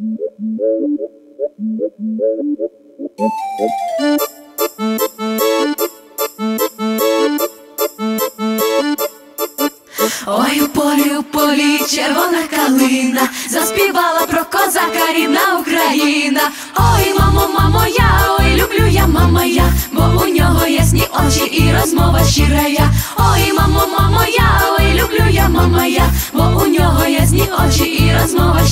Ой, у полі, у полі, червона калина, заспівала про козака рідна Україна. Ой, мамо, мамо, я, ой, люблю я, мама я, бо у нього ясні очі і розмова щира я. Ой, мамо, мамо, я, ой, люблю я, мама я, бо у нього ясні очі і розмова щира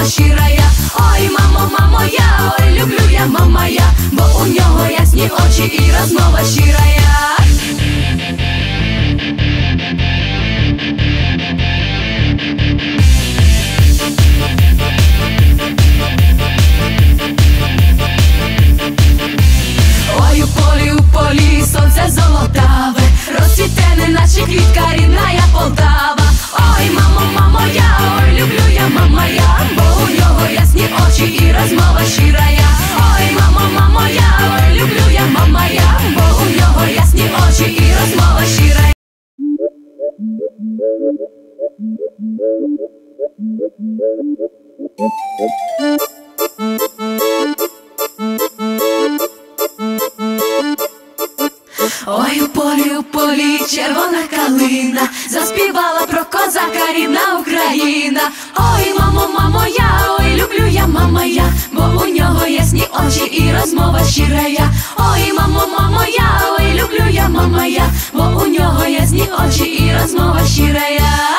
розмова щира. Ой, мамо, мамо, я, ой, люблю я, мама я, бо у нього ясні очі і розмова щира. Ой, у полі, у полі, червона калина, заспівала про козака рідна Україна. Ой, мамо, мамо, я, ой, люблю я, мама я, бо у нього ясні очі і розмова щира я. Ой, мамо, мамо, я, ой, люблю я, мама я, бо у нього ясні очі і розмова щира я.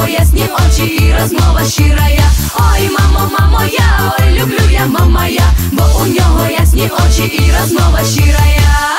мамо, ясні очі і розмова щира я. Ой, мамо, мамо, я, ой, люблю я, мама я, бо у нього ясні очі і розмова щира я.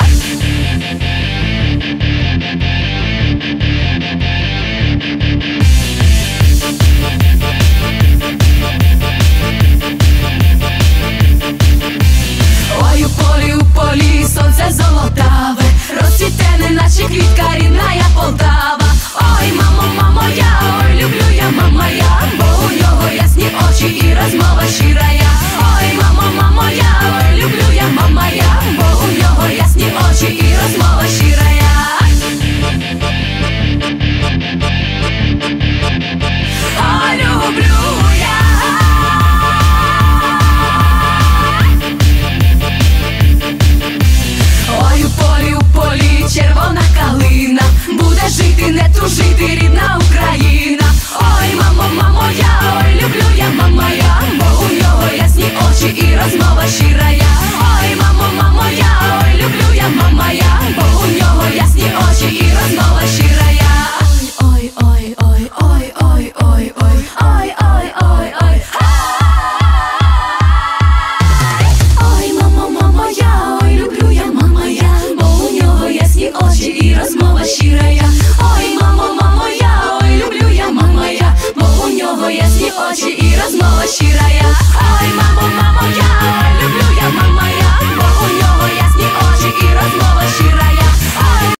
дружити рідна Україна. Ой, мамо, мамо, я ой.